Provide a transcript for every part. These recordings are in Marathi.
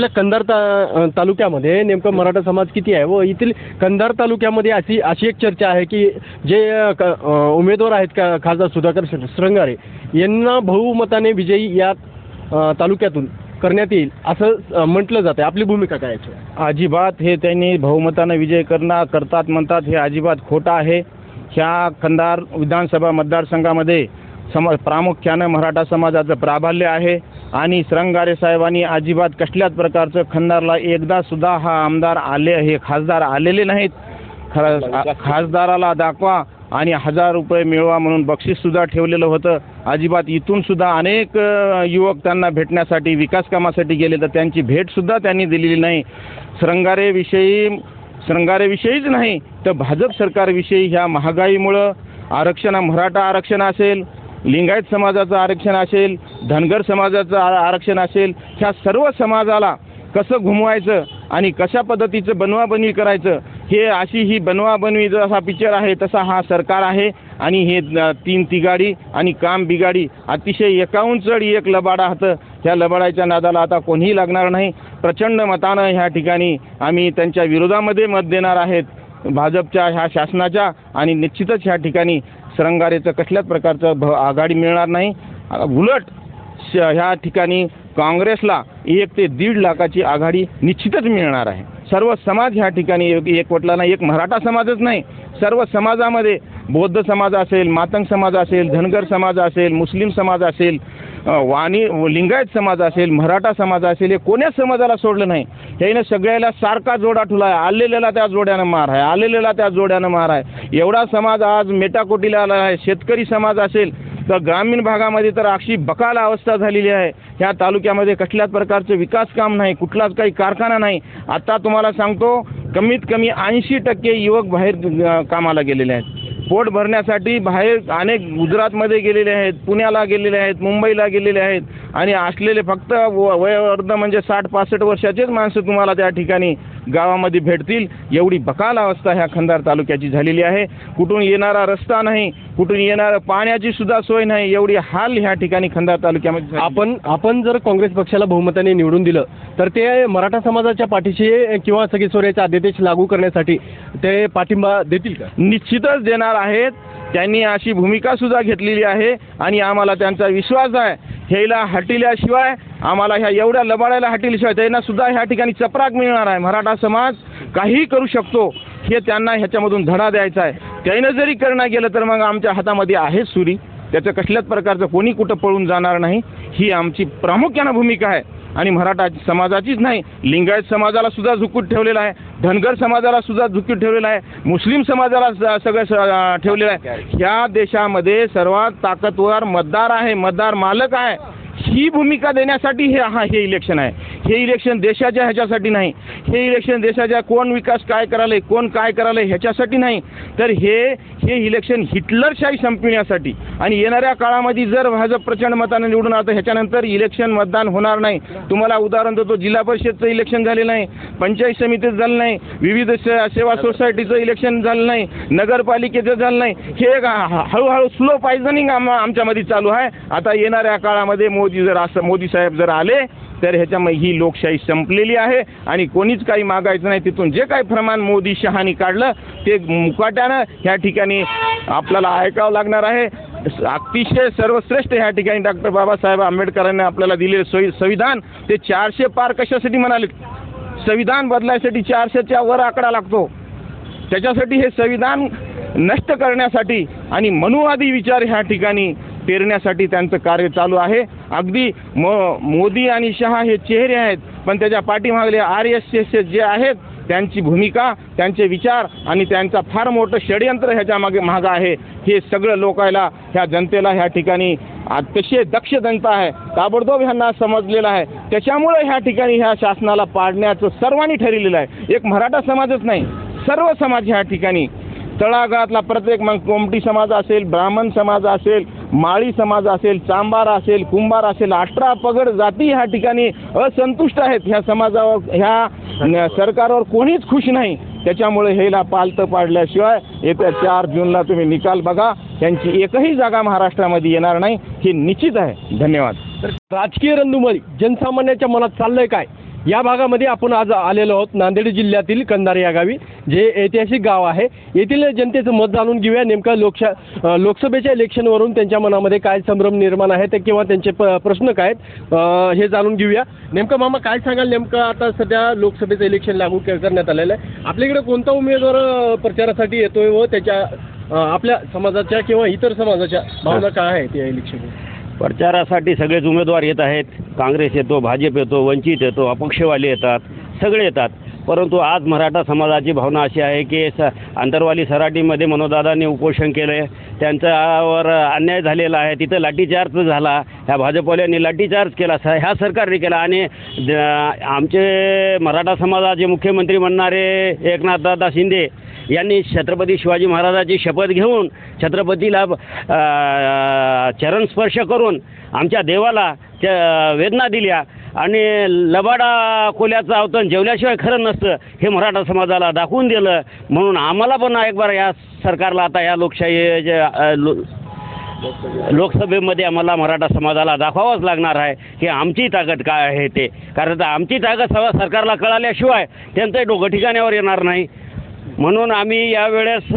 आपल्या कंधार ता तालुक्यामध्ये नेमकं मराठा समाज किती आहे? व येथील कंधार तालुक्यामध्ये अशी अशी एक चर्चा आहे की जे क- उमेदवार आहेत का खासदार सुधाकर श्र- श्रंगारे यांना बहुमताने विजयी या तालुक्यातून करण्यात येईल असं म्हटलं म्हटलं जातं आपली भूमिका काय आहे अजिबात हे त्यांनी बहुमतानं विजय करणार करतात म्हणतात हे अजिबात खोटं आहे. ह्या कंधार विधानसभा मतदारसंघामध्ये सम प्रामुख्यानं मराठा समाजाचं प्राबल्य आहे. आणि श्रंगारे साहेबांनी अजिबात कसल्याच प्रकारचं खंदारला एकदा सुद्धा हा आमदार आले हे खासदार आलेले नाहीत. खा खासदाराला दाखवा आणि हजार रुपये मिळवा म्हणून बक्षीससुद्धा ठेवलेलं होतं. अजिबात इथूनसुद्धा अनेक युवक त्यांना भेटण्यासाठी विकास कामासाठी गेले तर त्यांची भेटसुद्धा त्यांनी दिलेली नाही. श्रंगारेविषयी श्रंगारेविषयीच नाही तर भाजप सरकारविषयी ह्या महागाईमुळं आरक्षण मराठा आरक्षण असेल लिंगायत समाजाचं आरक्षण असेल धनगर समाजाचं आरक्षण असेल ह्या सर्व समाजाला कसं घुमवायचं आणि कशा पद्धतीचं बनवाबनवी करायचं हे अशी ही बनवाबनवी जसा पिक्चर आहे तसा हा सरकार आहे. आणि हे तीन तिगाडी आणि काम बिगाडी अतिशय एकाहून चढ एक लबाडा होतं ह्या लबाडाच्या नादाला आता कोणीही लागणार नाही. प्रचंड मतानं ह्या ठिकाणी आम्ही त्यांच्या विरोधामध्ये मत देणार आहेत. भाजपच्या ह्या शासनाच्या आणि निश्चितच ह्या ठिकाणी सरंगारेचं कसल्याच प्रकारचं भ आघाडी मिळणार नाही. उलट श ह्या ठिकाणी काँग्रेसला एक ते दीड लाखाची आघाडी निश्चितच मिळणार आहे. सर्व समाज ह्या ठिकाणी एक एकवटला नाही एक मराठा समाजच नाही. सर्व समाजामध्ये बौद्ध समाज असेल मातंग समाज असेल धनगर समाज असेल मुस्लिम समाज असेल वाणी लिंगायत समाज असेल मराठा समाज असेल हे कोण्याच समाजाला सोडलं नाही. ह्यानं सगळ्याला सारखा जोडा ठुला आहे आलेल्याला त्या जोड्यानं मार आहे आलेल्याला त्या जोड्यानं मार आहे. एवढा समाज आज मेटाकोटीला आला आहे शेतकरी समाज असेल तर ग्रामीण भागामध्ये तर अशी बकाल अवस्था झालेली आहे. ह्या तालुक्यामध्ये कसल्याच प्रकारचं विकास काम नाही कुठलाच काही कारखाना नाही. आता तुम्हाला सांगतो कमीत कमी ऐंशी टक्के युवक बाहेर कामाला गेलेले आहेत. पोट भरण्यासाठी बाहेर अनेक गुजरातमध्ये गेलेले आहेत पुण्याला गेलेले आहेत मुंबईला गेलेले आहेत. आणि असलेले फक्त व- वयोवर्ध म्हणजे साठ पासष्ट वर्षाचेच माणसं तुम्हाला त्या ठिकाणी गावामध्ये भेटतील. एवढी बकाल अवस्था ह्या खंदार तालुक्याची झालेली आहे. कुठून येणारा रस्ता नाही कुठून येणारं पाण्याची सुद्धा सोय नाही एवढी हाल ह्या ठिकाणी खंदार तालुक्यामध्ये. आपण आपण जर काँग्रेस पक्षाला बहुमताने निवडून दिलं तर ते मराठा समाजाच्या पाठीशी किंवा सगळे सोऱ्याचा अध्यादेश लागू करण्यासाठी ते पाठिंबा देतील का? निश्चितच देणार आहेत. त्यांनी अशी भूमिका सुद्धा घेतलेली आहे आणि आम्हाला त्यांचा विश्वास आहे. ह्याला हटिल्याशिवाय आम्हाला ह्या एवढ्या लबाडायला हटीलशिवाय त्यांना सुद्धा ह्या ठिकाणी चपराक मिळणार आहे. मराठा समाज काही करू शकतो हे त्यांना ह्याच्यामधून धडा द्यायचा आहे. त्यानं जरी करणं गेलं तर मग आमच्या हातामध्ये आहे सुरी. त्याचं कसल्याच प्रकारचं कोणी कुठं पळून जाणार नाही. ही आमची प्रामुख्यानं भूमिका आहे. आणि मराठा समाजाचीच नाही लिंगायत समाजाला सुद्धा झुकूत ठेवलेला आहे धनगर समाजाला सुद्धा झुकून ठेवलेला आहे मुस्लिम समाजाला स- सगळं स- ठेवलेलं आहे. ह्या देशामध्ये सर्वात ताकदवर मतदार आहे मतदार मालक आहे. ही भूमिका देण्यासाठी हे हा हे इलेक्शन आहे. हे इलेक्शन देशाच्या ह्याच्यासाठी नाही. हे इलेक्शन देशाच्या कोण विकास काय करायला कोण काय करायला ह्याच्यासाठी नाही. तर हे हे इलेक्शन हिटलरशाही संपविण्यासाठी. आणि येणाऱ्या काळामध्ये जर भाजप प्रचंड मताने निवडून आता ह्याच्यानंतर इलेक्शन मतदान होणार नाही. तुम्हाला उदाहरण देतो जिल्हा परिषदचं इलेक्शन झालेलं नाही. पंचायत समितीचं झालं नाही. विविध सेवा सोसायटीचं इलेक्शन झालं नाही. नगरपालिकेचं झालं नाही. हे हळूहळू स्लो पायझनिंग आम आमच्यामध्ये चालू आहे. आता येणाऱ्या काळामध्ये मोदी जर असं मोदी साहेब जर आले तर ह्याच्यामध्ये ही लोकशाही संपलेली आहे. आणि कोणीच काही मागायचं नाही तिथून जे काही प्रमाण मोदी शहानी काढलं ते मुकाट्यानं ह्या ठिकाणी आपल्याला ऐकावं लागणार आहे. अतिशय सर्वश्रेष्ठ ह्या ठिकाणी डॉक्टर बाबासाहेब आंबेडकरांनी आपल्याला दिलेले सोयी संविधान ते चारशे पार कशासाठी म्हणाले? संविधान बदलायसाठी चारशेच्या वर आकडा लागतो. त्याच्यासाठी हे संविधान नष्ट करण्यासाठी आणि मनुवादी विचार ह्या ठिकाणी पेरण्यासाठी त्यांचं कार्य चालू आहे. अगदी मो मोदी आणि शहा हे चेहरे आहेत पण त्याच्या पाठीमागले आर एस एस जे आहेत त्यांची भूमिका त्यांचे विचार आणि त्यांचा फार मोठं षडयंत्र ह्याच्या मागे मागं आहे. हे सगळं लोकायला ह्या जनतेला ह्या ठिकाणी अतिशय दक्ष जनता आहे. ताबडतोब ह्यांना समजलेलं आहे. त्याच्यामुळे ह्या ठिकाणी ह्या शासनाला पाडण्याचं सर्वांनी ठरलेलं आहे. एक मराठा समाजच नाही सर्व समाज ह्या ठिकाणी. तळागाळातला प्रत्येक मग कोमटी समाज असेल ब्राह्मण समाज असेल माळी समाज असेल चांबार असेल कुंभार असेल अठरा पगड जाती ह्या ठिकाणी असंतुष्ट आहेत. ह्या समाजावर ह्या सरकारवर कोणीच खुश नाही. त्याच्यामुळे हेला पालतं पाडल्याशिवाय येत्या चार जूनला तुम्ही निकाल बघा. त्यांची एकही जागा महाराष्ट्रामध्ये येणार नाही. हे निश्चित आहे. धन्यवाद. तर राजकीय रणधुमाळी जनसामान्याच्या मनात चाललंय काय? या भागामध्ये आपण आज आलेलो आहोत. नांदेड जिल्ह्यातील कंधार या गावी जे ऐतिहासिक गाव आहे. येथील जनतेचं मत जाणून घेऊया. नेमका लोकशा लोकसभेच्या इलेक्शनवरून त्यांच्या मनामध्ये काय संभ्रम निर्माण आहे ते किंवा त्यांचे प प्रश्न काय आहेत हे जाणून घेऊया. नेमकं मामा काय सांगाल? नेमकं आता सध्या लोकसभेचं इलेक्शन लागू के- करण्यात आलेलं आहे. आपल्याकडे कोणता उमेदवार प्रचारासाठी येतोय व त्याच्या आपल्या समाजाच्या किंवा इतर समाजाच्या भावना काय आहेत या इलेक्शन प्रचारासाठी सगळेच उमेदवार येत आहेत. काँग्रेस येतो भाजप येतो वंचित येतो अपक्षवाले येतात सगळे येतात. परंतु आज मराठा समाजाची भावना अशी आहे की स आंतरवाली सराटीमध्ये मनोदादांनी उपोषण केलं. आहे त्यांच्यावर अन्याय झालेला आहे. तिथं लाठीचार्ज झाला. ह्या भाजपवाल्यांनी लाठीचार्ज केला. स ह्या सरकारने केला. आणि आमचे मराठा समाजाचे मुख्यमंत्री म्हणणारे एकनाथदादा शिंदे यांनी छत्रपती शिवाजी महाराजाची शपथ घेऊन छत्रपतीला चरणस्पर्श करून आमच्या देवाला त्या वेदना दिल्या. आणि लबाडा कोल्याचं अवतण जेवल्याशिवाय खरं नसतं हे मराठा समाजाला दाखवून दिलं. म्हणून आम्हाला पण एक बार या सरकारला आता या लोकशाही जे, लो लोकसभेमध्ये आम्हाला मराठा समाजाला दाखवावंच लागणार आहे. की आमची ताकद काय आहे ते? कारण आमची ताकद सवा सरकारला कळाल्याशिवाय त्यांचंही डोकं ठिकाण्यावर येणार नाही. म्हणून आम्ही यावेळेस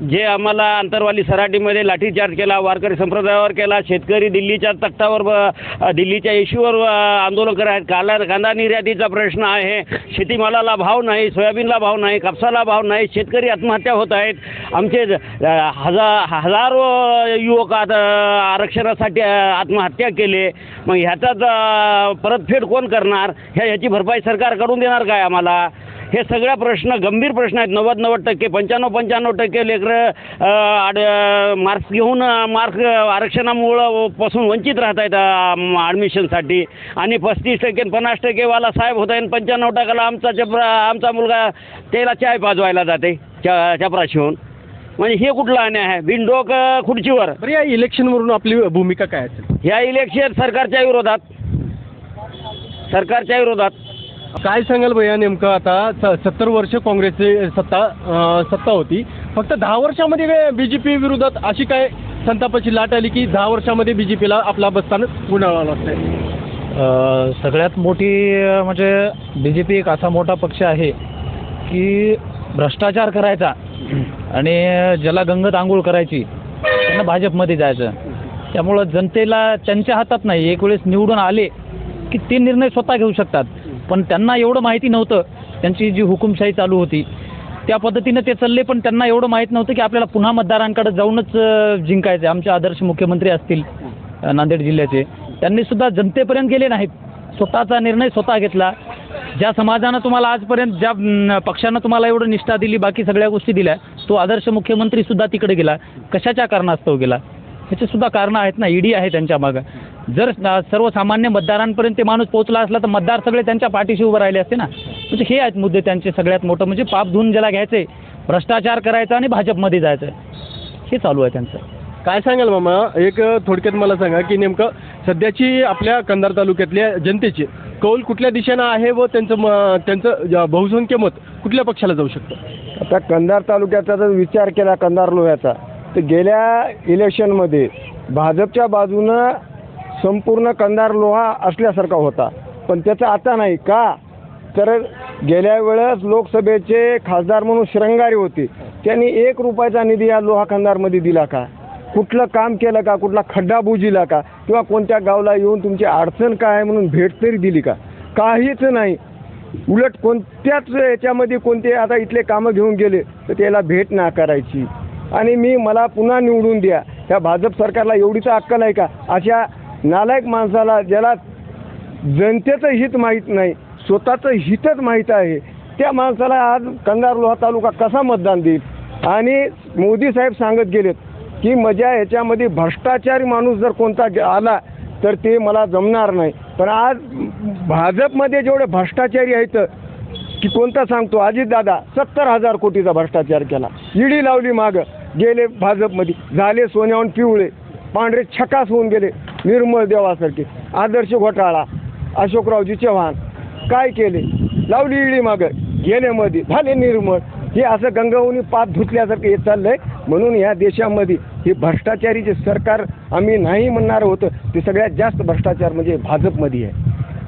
जे आम्हाला आंतरवाली सराटीमध्ये लाठीचार्ज केला वारकरी संप्रदायावर केला शेतकरी दिल्लीच्या तख्तावर ब- दिल्लीच्या इश्यूवर आंदोलन करत आहेत काला कांदा निर्यातीचा प्रश्न आहे. शेतीमालाला भाव नाही सोयाबीनला भाव नाही कापसाला भाव नाही शेतकरी आत्महत्या होत आहेत. आमचे अ, हजार हजारो युवक आता आरक्षणासाठी अ, आत्महत्या केले. मग ह्याचाच अ, परतफेड कोण करणार? ह्या ह्याची भरपाई सरकार करून देणार काय आम्हाला? हे सगळ्या प्रश्न गंभीर प्रश्न आहेत. नव्वद नव्वद टक्के पंच्याण्णव पंच्याण्णव टक्के लेकरं मार्क्स घेऊन मार्क आरक्षणामुळं पासून वंचित राहत आहेत ॲडमिशनसाठी आणि पस्तीस टक्के आणि पन्नास टक्केवाला साहेब होत आहे आणि पंच्याण्णव टक्क्याला आमचा चपरा आमचा मुलगा त्याला चाय पाजवायला जाते च चपराशी होऊन म्हणजे हे कुठला अन्याय आहे? बिनडोक खुर्चीवर. बरं या इलेक्शनवरून आपली भूमिका काय असेल? ह्या इलेक्शन सरकारच्या विरोधात. सरकारच्या विरोधात. काय सांगाल भैया नेमकं आता? स सत्तर वर्ष काँग्रेसची सत्ता सत्ता होती. फक्त दहा वर्षामध्ये बी जे पी विरोधात अशी काय संतापाची लाट आली की दहा वर्षामध्ये बी जे पीला आपला बस्तान गुंडाळावं लागतंय? सगळ्यात मोठी म्हणजे बी जे पी एक असा मोठा पक्ष आहे की भ्रष्टाचार करायचा आणि ज्याला गंगत आंघोळ करायची त्यांना भाजपमध्ये जायचं. त्यामुळं जनतेला त्यांच्या हातात नाही एक वेळेस निवडून आले की ते निर्णय स्वतः घेऊ शकतात. पण त्यांना एवढं माहिती नव्हतं. त्यांची जी हुकुमशाही चालू होती त्या पद्धतीनं ते चालले पण त्यांना एवढं माहीत नव्हतं की आपल्याला पुन्हा मतदारांकडे जाऊनच जिंकायचं आहे. आमचे आदर्श मुख्यमंत्री असतील नांदेड जिल्ह्याचे. त्यांनी सुद्धा जनतेपर्यंत गेले नाहीत. स्वतःचा निर्णय स्वतः घेतला. ज्या समाजानं तुम्हाला आजपर्यंत ज्या पक्षानं तुम्हाला एवढं निष्ठा दिली बाकी सगळ्या गोष्टी दिल्या तो आदर्श मुख्यमंत्री सुद्धा तिकडे गेला. कशाच्या कारणास्तव गेला? ह्याचे सुद्धा कारणं आहेत ना. ईडी आहे त्यांच्या मागं. जर सर्वसामान्य मतदारांपर्यंत ते माणूस पोहोचला असला तर मतदार सगळे त्यांच्या पाठीशी उभं राहिले असते ना. म्हणजे हे आहेत मुद्दे त्यांचे सगळ्यात मोठं. म्हणजे पाप धुवून ज्याला घ्यायचे भ्रष्टाचार करायचा आणि भाजपमध्ये जायचं हे चालू आहे त्यांचं. काय सांगाल मामा? एक थोडक्यात मला सांगा की नेमकं सध्याची आपल्या कंधार तालुक्यातल्या जनतेची कौल कुठल्या दिशेनं आहे व त्यांचं म त्यांचं बहुसंख्य मत कुठल्या पक्षाला जाऊ शकतं? आता कंधार तालुक्याचा जर विचार केला कंधार लोह्याचा तर गेल्या इलेक्शनमध्ये भाजपच्या बाजूनं संपूर्ण कंधार लोहा असल्यासारखा होता. पण त्याचं आता नाही. का? तर गेल्या वेळेस लोकसभेचे खासदार म्हणून श्रंगारी होते. त्यांनी एक रुपयाचा निधी या लोहा कंधारमध्ये दिला का? कुठलं काम केलं का? कुठला खड्डा बुजिला का? किंवा कोणत्या गावला येऊन तुमची अडचण काय आहे म्हणून भेट तरी दिली का? काहीच नाही. उलट कोणत्याच याच्यामध्ये कोणते आता इथले कामं घेऊन गेले तर त्याला भेट ना करायची. आणि मी मला पुन्हा निवडून द्या. त्या भाजप सरकारला एवढीच अक्कल आहे का? अशा नालायक माणसाला ज्याला जनतेचं हित माहीत नाही स्वतःचं हितच माहीत आहे त्या माणसाला आज कंधार लोहा तालुका कसा मतदान देईल? आणि मोदी साहेब सांगत गेलेत की माझ्या ह्याच्यामध्ये भ्रष्टाचारी माणूस जर कोणता आला तर ते मला जमणार नाही. पण आज भाजपमध्ये जेवढे भ्रष्टाचारी आहेत की कोणता सांगतो? अजितदादा सत्तर हजार कोटीचा भ्रष्टाचार केला. ईडी लावली मागं गेले भाजपमध्ये. झाले सोन्याहून पिवळे. पांढरे छकास होऊन गेले. निर्मळ देवासारखे आदर्श घोटाळा. अशोकरावजी चव्हाण काय केले? लावली इळी मागं. घेण्यामध्ये झाले निर्मळ. हे असं गंगाहुनी पाप धुतल्यासारखं हे चाललंय. म्हणून या देशामध्ये हे भ्रष्टाचारी जे सरकार आम्ही नाही म्हणणार होतं. ते सगळ्यात जास्त भ्रष्टाचार म्हणजे भाजपमध्ये आहे.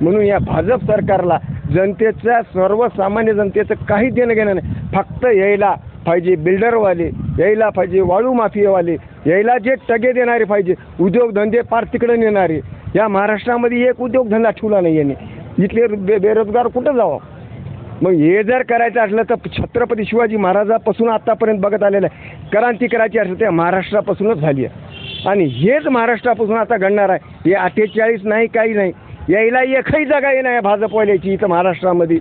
म्हणून या भाजप सरकारला जनतेच्या सर्वसामान्य जनतेचं काही देणं घेणं नाही. फक्त यायला पाहिजे बिल्डरवाले यायला पाहिजे वाळू माफियावाले यायला जे टगे देणारे पाहिजे उद्योगधंदे पार तिकडे नेणारे. या महाराष्ट्रामध्ये एक उद्योगधंदा ठेवला नाही याने. इथले बे बेरोजगार कुठं जावं? मग हे जर करायचं असलं तर छत्रपती शिवाजी महाराजापासून आत्तापर्यंत बघत आलेलं आहे. क्रांती करायची असेल त्या महाराष्ट्रापासूनच झाली आहे. आणि हेच महाराष्ट्रापासून आता घडणार आहे. हे अठ्ठेचाळीस नाही काही नाही. यायला एकही जागा येणार आहे भाजपवाल्याची इथं महाराष्ट्रामध्ये.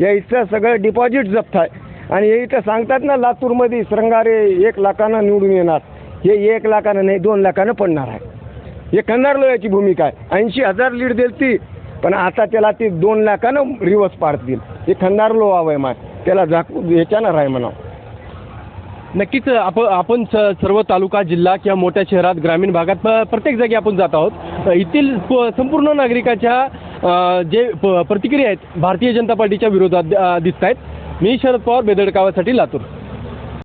यायचं सगळं डिपॉझिट जप्त आहे. आणि हे इथं सांगतात ना लातूरमध्ये श्रंगारे एक लाखानं निवडून येणार. हे एक लाखानं नाही दोन लाखानं पडणार आहे. हे कन्नार लोह्याची भूमिका आहे. ऐंशी हजार लीड देईल ती पण आता त्याला ते दोन लाखानं रिवर्स पाडतील हे खंदार लो आहे माय त्याला झाकू ह्याच्यानं राय म्हणा नक्कीच आपण आपण स- सर्व तालुका जिल्हा किंवा मोठ्या शहरात ग्रामीण भागात प- प्रत्येक जागी आपण जात आहोत. येथील प- संपूर्ण नागरिकाच्या जे प- प्रतिक्रिया आहेत भारतीय जनता पार्टीच्या विरोधात दिसत आहेत मी शरद पवार बेदडकावासाठी लातूर.